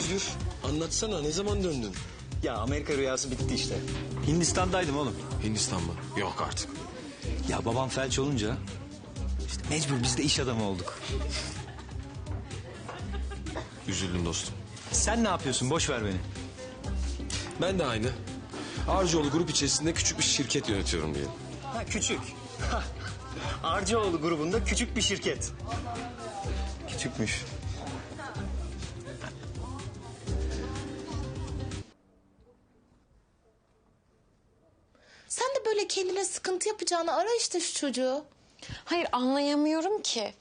Özgür? Anlatsana ne zaman döndün? Ya Amerika rüyası bitti işte. Hindistan'daydım oğlum. Hindistan mı? Yok artık. Ya babam felç olunca işte mecbur biz de iş adamı olduk. Üzüldüm dostum. Sen ne yapıyorsun? Boş ver beni. Ben de aynı. Arcıoğlu grup içerisinde küçük bir şirket yönetiyorum diyelim. Ha küçük. Arcıoğlu grubunda küçük bir şirket. Küçükmüş. Sen de böyle kendine sıkıntı yapacağını ara işte şu çocuğu. Hayır anlayamıyorum ki.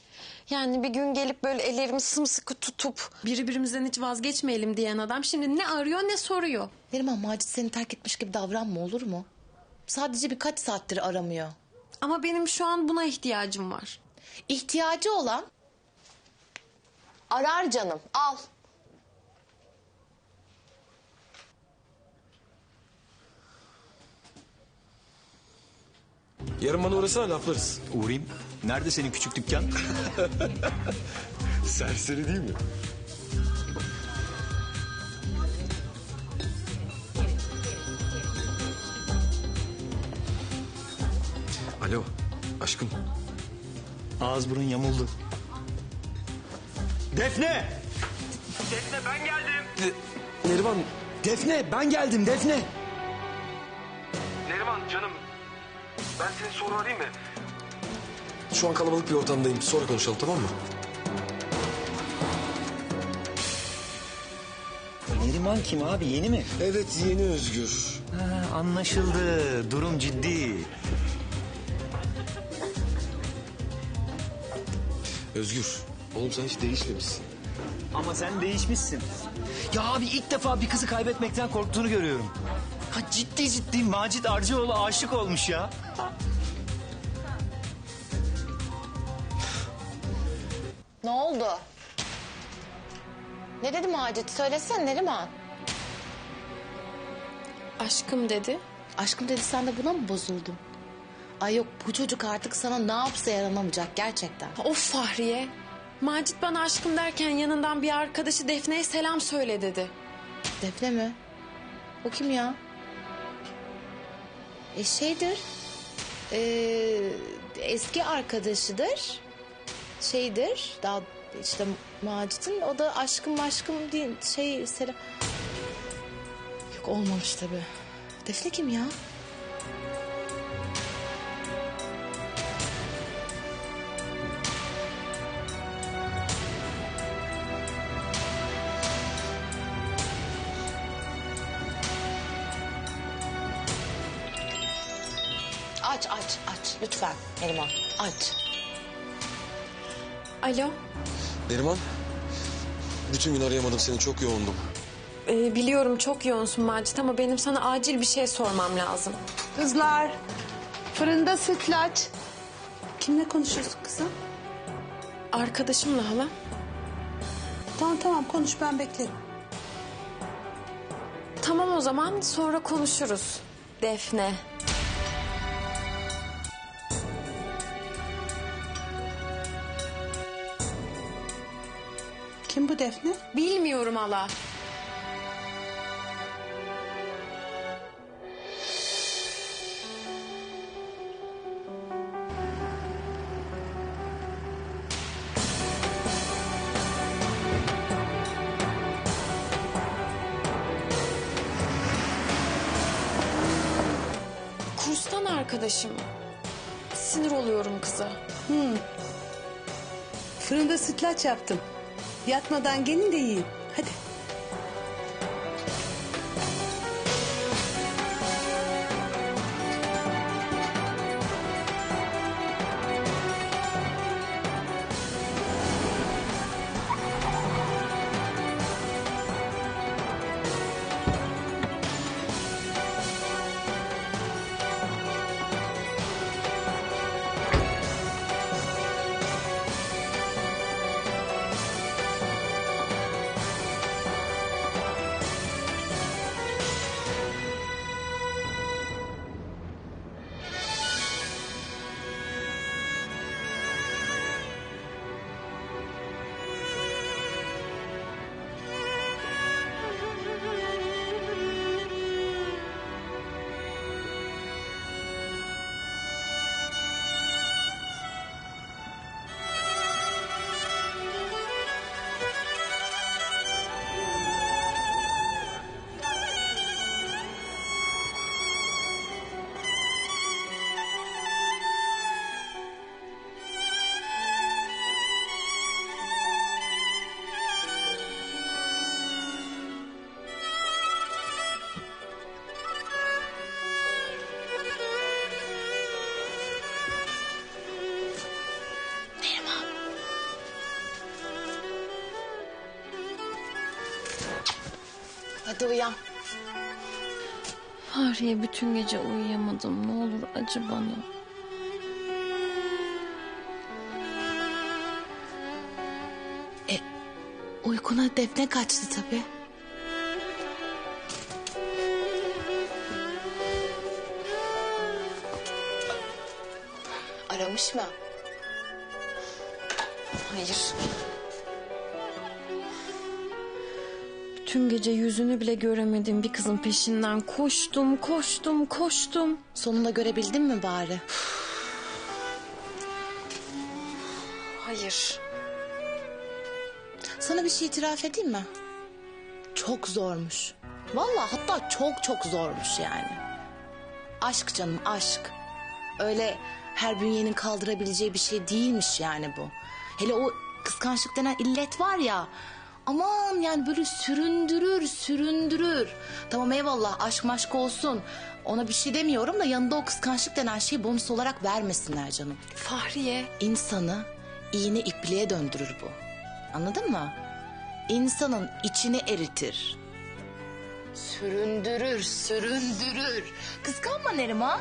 Yani bir gün gelip böyle ellerimi sımsıkı tutup birbirimizden hiç vazgeçmeyelim diyen adam şimdi ne arıyor ne soruyor. Neriman Macit seni terk etmiş gibi davranma olur mu? Sadece birkaç saattir aramıyor. Ama benim şu an buna ihtiyacım var. İhtiyacı olan... Arar canım al. Yarın bana uğrasana laflarız. Uğrayayım. Nerede senin küçük dükkan? Serseri değil mi? Alo aşkım. Ağız burun yamuldu. Defne! Defne ben geldim. Neriman Defne ben geldim Defne. Neriman canım. Ben seni sonra arayayım mı? şu an kalabalık bir ortamdayım. Sonra konuşalım tamam mı? Neriman kim abi yeni mi? Evet yeni Özgür. Ha, anlaşıldı. Durum ciddi. Özgür. Oğlum sen hiç değişmemişsin. Ama sen değişmişsin. Ya abi ilk defa bir kızı kaybetmekten korktuğunu görüyorum. Ha ciddi ciddi Macit Arcıoğlu aşık olmuş ya. Ne oldu? Ne dedi Macit? Söylesene Neriman. Aşkım dedi. Aşkım dedi sen de buna mı bozuldun? Ay yok bu çocuk artık sana ne yapsa yaranamayacak gerçekten. Of Fahriye. Macit bana aşkım derken yanından bir arkadaşı Defne'ye selam söyle dedi. Defne mi? O kim ya? E şeydir. e, eski arkadaşıdır. Şeydir. Daha işte Macit'in o da aşkım aşkım değil şey selam. Yok olmamış tabii. Defne kim ya? Aç aç aç lütfen Neriman aç. Alo. Neriman. Bütün gün arayamadım seni çok yoğundum. Ee, biliyorum çok yoğunsun Macit ama benim sana acil bir şey sormam lazım. Kızlar, fırında sütlaç. Kimle konuşuyorsun kızım? Arkadaşımla hala. Tamam tamam konuş ben beklerim. Tamam o zaman sonra konuşuruz. Defne. Kim bu Defne? Bilmiyorum hala. Kurstan arkadaşım. Sinir oluyorum kıza. Fırında sütlaç yaptım. Yatmadan gelin de yiyin. Hadi. Hadi uyan. Fahriye bütün gece uyuyamadım. Ne olur acı bana. Uykuna defne kaçtı tabii. Aramış mı? Hayır. Bütün gece yüzünü bile göremediğim bir kızın peşinden koştum, koştum, koştum. Sonunda görebildin mi bari? Hayır. Sana bir şey itiraf edeyim mi? Çok zormuş. Vallahi hatta çok çok zormuş yani. Aşk canım aşk. Öyle her bünyenin kaldırabileceği bir şey değilmiş yani bu. Hele o kıskançlık denen illet var ya. Aman yani böyle süründürür süründürür. Tamam eyvallah aşk maşk olsun. Ona bir şey demiyorum da yanında o kıskançlık denen şeyi bonus olarak vermesinler canım. Fahriye. İnsanı iğne ipliğe döndürür bu. Anladın mı? İnsanın içini eritir. Süründürür, süründürür. Kıskanma Neriman.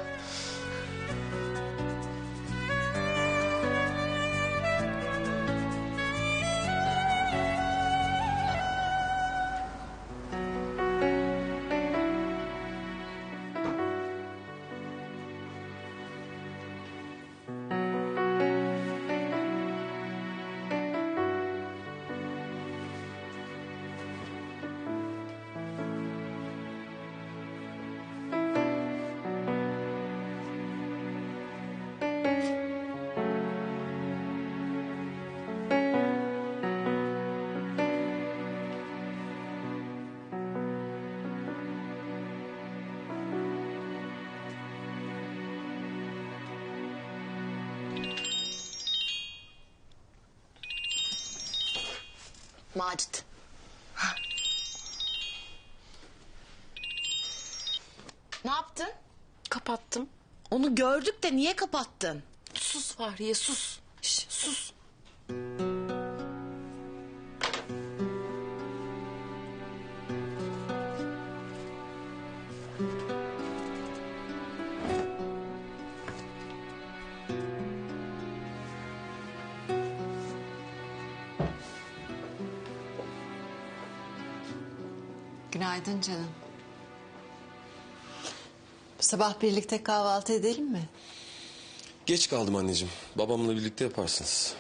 Macit. Ne yaptın? Kapattım. Onu gördük de niye kapattın? Sus Fahriye sus. Şş, sus. Günaydın canım. Bu sabah birlikte kahvaltı edelim mi? Geç kaldım anneciğim. Babamla birlikte yaparsınız.